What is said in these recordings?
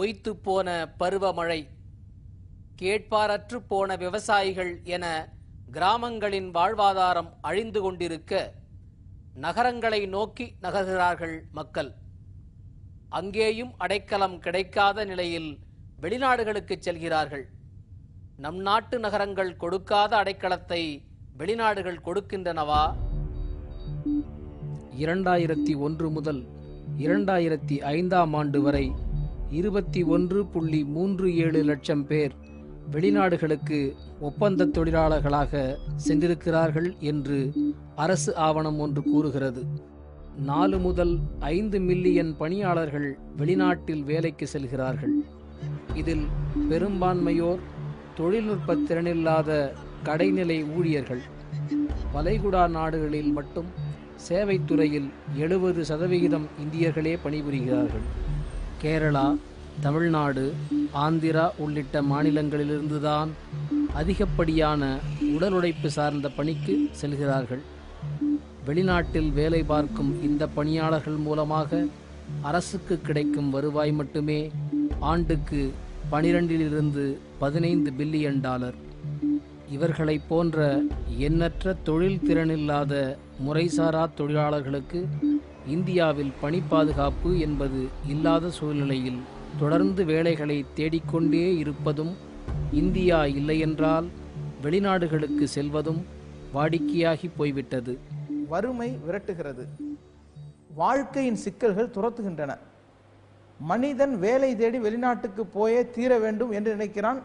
பொய்த்து போன பருவமழை கேட்பாரற்று போன விவசாயிகள் என கிராமங்களின் வாழ்வாதாரம் அழிந்து கொண்டிருக்க நகரங்களை நோக்கி நகர்கிறார்கள் மக்கள். அங்கேயும் அடைக்கலம் கிடைக்காத நிலையில் வெளிநாடுகளுக்கு செல்கிறார்கள். நம் நாட்டு நகரங்கள் கொடுக்காத அடைக்கலத்தை வெளிநாடுகள் கொடுக்கின்றனவா? இரண்டாயிரத்தி ஒன்று முதல் இரண்டாயிரத்தி ஐந்தாம் ஆண்டு வரை இருபத்தி ஒன்று புள்ளி மூன்று ஏழு லட்சம் பேர் வெளிநாடுகளுக்கு ஒப்பந்த தொழிலாளர்களாக சென்றிருக்கிறார்கள் என்று அரசு ஆவணம் ஒன்று கூறுகிறது. நாலு முதல் ஐந்து மில்லியன் பணியாளர்கள் வெளிநாட்டில் வேலைக்கு செல்கிறார்கள். இதில் பெரும்பான்மையோர் தொழில்நுட்ப திறனில்லாத கடைநிலை ஊழியர்கள். வளைகுடா நாடுகளில் மட்டும் சேவைத்துறையில் எழுபது சதவிகிதம் இந்தியர்களே பணிபுரிகிறார்கள். கேரளா தமிழ்நாடு ஆந்திரா உள்ளிட்ட மாநிலங்களிலிருந்துதான் அதிகப்படியான உடல் உழைப்பு சார்ந்த பணிக்கு செல்கிறார்கள். வெளிநாட்டில் வேலை பார்க்கும் இந்த பணியாளர்கள் மூலமாக அரசுக்கு கிடைக்கும் வருவாய் மட்டுமே ஆண்டுக்கு பனிரெண்டிலிருந்து பதினைந்து பில்லியன் டாலர். இவர்களைப் போன்ற எண்ணற்ற தொழில் திறனில்லாத முறைசாரா தொழிலாளர்களுக்கு இந்தியாவில் பணி பாதுகாப்பு என்பது இல்லாத சூழ்நிலையில் தொடர்ந்து வேலைகளை தேடிக்கொண்டே இருப்பதும் இந்தியா இல்லையென்றால் வெளிநாடுகளுக்கு செல்வதும் வாடிக்கையாகி போய்விட்டது. வறுமை விரட்டுகிறது. வாழ்க்கையின் சிக்கல்கள் துரத்துகின்றன. மனிதன் வேலை தேடி வெளிநாட்டுக்கு போயே தீர வேண்டும் என்று நினைக்கிறான்.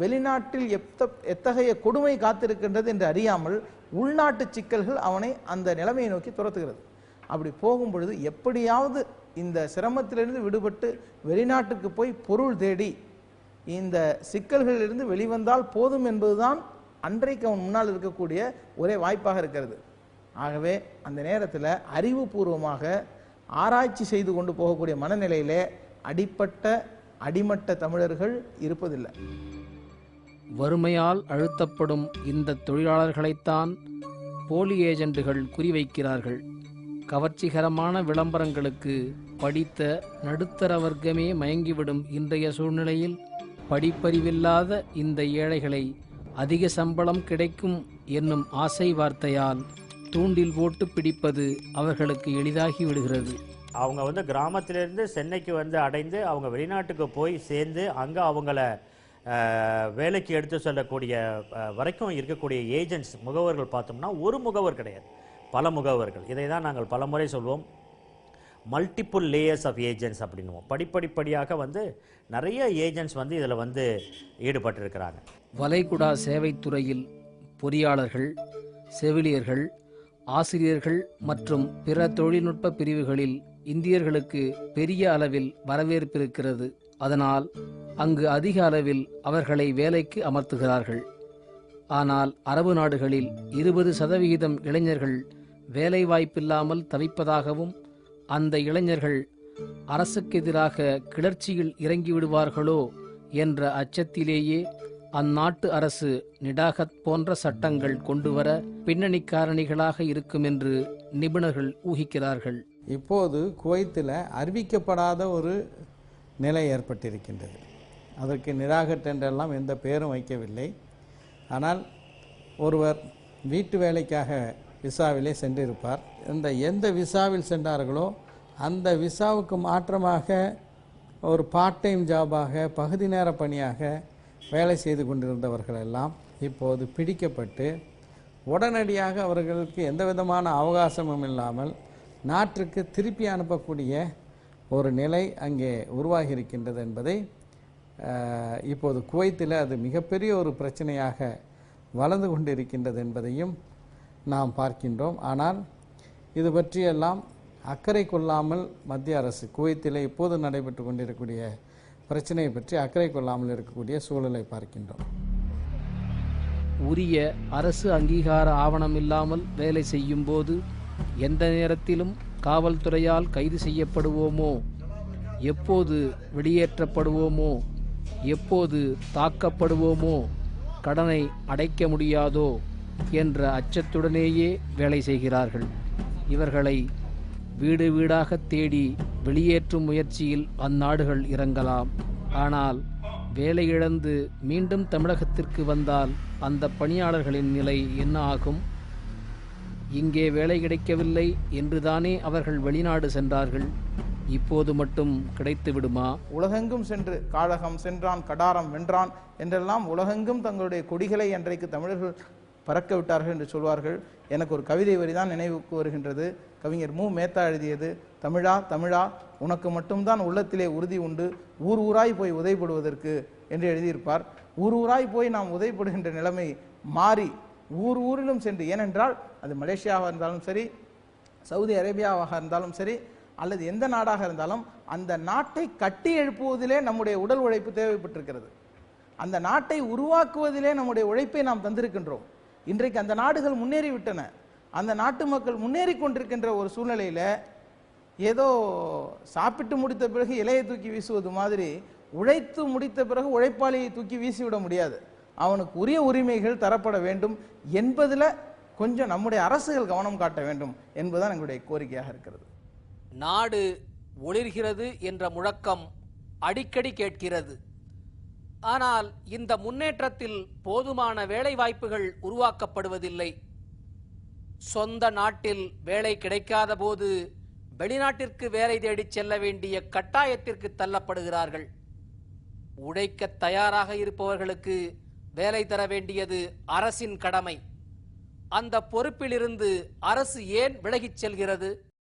வெளிநாட்டில் எத்த எத்தகைய கொடுமை காத்திருக்கின்றது என்று அறியாமல் உள்நாட்டு சிக்கல்கள் அவனை அந்த நிலைமையை நோக்கி துரத்துகிறது. அப்படி போகும் பொழுது எப்படியாவது இந்த சிரமத்திலிருந்து விடுபட்டு வெளிநாட்டுக்கு போய் பொருள் தேடி இந்த சிக்கல்களிலிருந்து வெளிவந்தால் போதும் என்பதுதான் அன்றைக்கு அவன் முன்னால் இருக்கக்கூடிய ஒரே வாய்ப்பாக இருக்கிறது. ஆகவே அந்த நேரத்தில் அறிவுபூர்வமாக ஆராய்ச்சி செய்து கொண்டு போகக்கூடிய மனநிலையிலே அடிப்பட்ட அடிமட்ட தமிழர்கள் இருப்பதில்லை. வறுமையால் அழுத்தப்படும் இந்த தொழிலாளர்களைத்தான் போலி ஏஜெண்டுகள் குறிவைக்கிறார்கள். கவர்ச்சிகரமான விளம்பரங்களுக்கு படித்த நடுத்தர வர்க்கமே மயங்கிவிடும் இன்றைய சூழ்நிலையில். படிப்பறிவில்லாத இந்த ஏழைகளை அதிக சம்பளம் கிடைக்கும் என்னும் ஆசை வார்த்தையால் தூண்டில் போட்டு பிடிப்பது அவர்களுக்கு எளிதாகி விடுகிறது. அவங்க வந்து கிராமத்திலிருந்து சென்னைக்கு வந்து அடைந்து அவங்க வெளிநாட்டுக்கு போய் சேர்ந்து அங்கே அவங்கள வேலைக்கு எடுத்து செல்லக்கூடிய வரைக்கும் இருக்கக்கூடிய ஏஜென்ட்ஸ் முகவர்கள் பார்த்தோம்னா ஒரு முகவர் கிடையாது. பல முகவர்கள் இதை தான் நாங்கள் பலமுறை சொல்வோம். மல்டிப்புள் லேயர்ஸ் ஆஃப் ஏஜென்ட்ஸ் அப்படின்னுவோம். படிப்படிப்படியாக வந்து நிறைய ஏஜென்ட்ஸ் வந்து இதில் வந்து ஈடுபட்டிருக்கிறாங்க. வளைகுடா சேவைத்துறையில் பொறியாளர்கள் செவிலியர்கள் ஆசிரியர்கள் மற்றும் பிற தொழில்நுட்ப பிரிவுகளில் இந்தியர்களுக்கு பெரிய அளவில் வரவேற்பு இருக்கிறது அதனால் அங்கு அதிக அளவில் அவர்களை வேலைக்கு அமர்த்துகிறார்கள். ஆனால் அரபு நாடுகளில் இருபது சதவிகிதம் இளைஞர்கள் வேலைவாய்ப்பில்லாமல் தவிப்பதாகவும் அந்த இளைஞர்கள் அரசுக்கு எதிராக கிளர்ச்சியில் இறங்கிவிடுவார்களோ என்ற அச்சத்திலேயே அந்நாட்டு அரசு நிடாகத் போன்ற சட்டங்கள் கொண்டுவர பின்னணி காரணிகளாக இருக்கும் என்று நிபுணர்கள் ஊகிக்கிறார்கள். இப்போது குவைத்தில் அறிவிக்கப்படாத ஒரு நிலை ஏற்பட்டிருக்கின்றது. அதற்கு நிராகட் என்றெல்லாம் எந்த பெயரும் வைக்கவில்லை. ஆனால் ஒருவர் வீட்டு வேலைக்காக விசாவிலே சென்றிருப்பார். இந்த எந்த விசாவில் சென்றார்களோ அந்த விசாவுக்கு மாற்றமாக ஒரு பார்ட் டைம் ஜாபாக பகுதி நேர பணியாக வேலை செய்து கொண்டிருந்தவர்கள் எல்லாம் இப்போது பிடிக்கப்பட்டு உடனடியாக அவர்களுக்கு எந்த விதமான அவகாசமும் இல்லாமல் நாட்டிற்கு திருப்பி அனுப்பக்கூடிய ஒரு நிலை அங்கே உருவாகியிருக்கின்றது என்பதை இப்போது குவைத்தில் அது மிகப்பெரிய ஒரு பிரச்சனையாக வளர்ந்து கொண்டிருக்கின்றது என்பதையும் நாம் பார்க்கின்றோம். ஆனால் இது பற்றியெல்லாம் அக்கறை கொள்ளாமல் மத்திய அரசு குவைத்தில் இப்போது நடைபெற்று கொண்டிருக்கக்கூடிய பிரச்சனையை பற்றி அக்கறை கொள்ளாமல் இருக்கக்கூடிய சூழலை பார்க்கின்றோம். உரிய அரசு அங்கீகார ஆவணம் இல்லாமல் வேலை செய்யும் போது எந்த நேரத்திலும் காவல்துறையால் கைது செய்யப்படுவோமோ? எப்போது வெளியேற்றப்படுவோமோ? எப்போது தாக்கப்படுவோமோ கடனை அடைக்க முடியாதோ என்ற அச்சத்துடனேயே வேலை செய்கிறார்கள். இவர்களை வீடு வீடாக தேடி வெளியேற்றும் முயற்சியில் அந்நாடுகள் இறங்கலாம். ஆனால் வேலை இழந்து மீண்டும் தமிழகத்திற்கு வந்தால் அந்த பணியாளர்களின் நிலை என்ன ஆகும்? இங்கே வேலை கிடைக்கவில்லை என்றுதானே அவர்கள் வெளிநாடு சென்றார்கள்? இப்போது மட்டும் கிடைத்து விடுமா? உலகெங்கும் சென்று காழகம் சென்றான் கடாரம் வென்றான் என்றெல்லாம் உலகெங்கும் தங்களுடைய கொடிகளை அன்றைக்கு தமிழர்கள் பறக்க விட்டார்கள் என்று சொல்வார்கள். எனக்கு ஒரு கவிதை வரிதான் நினைவுக்கு வருகின்றது. கவிஞர் மு. மேத்தா எழுதியது தமிழா தமிழா உனக்கு மட்டும்தான் உள்ளத்திலே உறுதி உண்டு. ஊர் ஊராய் போய் உதைப்படுவதற்கு என்று எழுதியிருப்பார். ஊர் ஊராய் போய் நாம் உதைப்படுகின்ற நிலைமை மாறி ஊர் ஊரிலும் சென்று ஏனென்றால் அது மலேசியாவாக இருந்தாலும் சரி சவுதி அரேபியாவாக இருந்தாலும் சரி அல்லது எந்த நாடாக இருந்தாலும் அந்த நாட்டை கட்டி எழுப்புவதிலே நம்முடைய உடல் உழைப்பு தேவைப்பட்டிருக்கிறது. அந்த நாட்டை உருவாக்குவதிலே நம்முடைய உழைப்பை நாம் தந்திருக்கின்றோம். இன்றைக்கு அந்த நாடுகள் முன்னேறிவிட்டன. அந்த நாட்டு மக்கள் முன்னேறி கொண்டிருக்கின்ற ஒரு சூழ்நிலையில் ஏதோ சாப்பிட்டு முடித்த பிறகு இலையை தூக்கி வீசுவது மாதிரி உழைத்து முடித்த பிறகு உழைப்பாளியை தூக்கி வீசிவிட முடியாது. அவனுக்கு உரிய உரிமைகள் தரப்பட வேண்டும் என்பதில் கொஞ்சம் நம்முடைய அரசுகள் கவனம் காட்ட வேண்டும் என்பதுதான் எங்களுடைய கோரிக்கையாக இருக்கிறது. நாடு ஒளிர்கிறது என்ற முழக்கம் அடிக்கடி கேட்கிறது. ஆனால் இந்த முன்னேற்றத்தில் போதுமான வேலைவாய்ப்புகள் உருவாக்கப்படுவதில்லை. சொந்த நாட்டில் வேலை கிடைக்காத போது வெளிநாட்டிற்கு வேலை தேடிச் செல்ல வேண்டிய கட்டாயத்திற்கு தள்ளப்படுகிறார்கள். உழைக்க தயாராக இருப்பவர்களுக்கு வேலை தர வேண்டியது அரசின் கடமை. அந்த பொறுப்பிலிருந்து அரசு ஏன் விலகிச் செல்கிறது?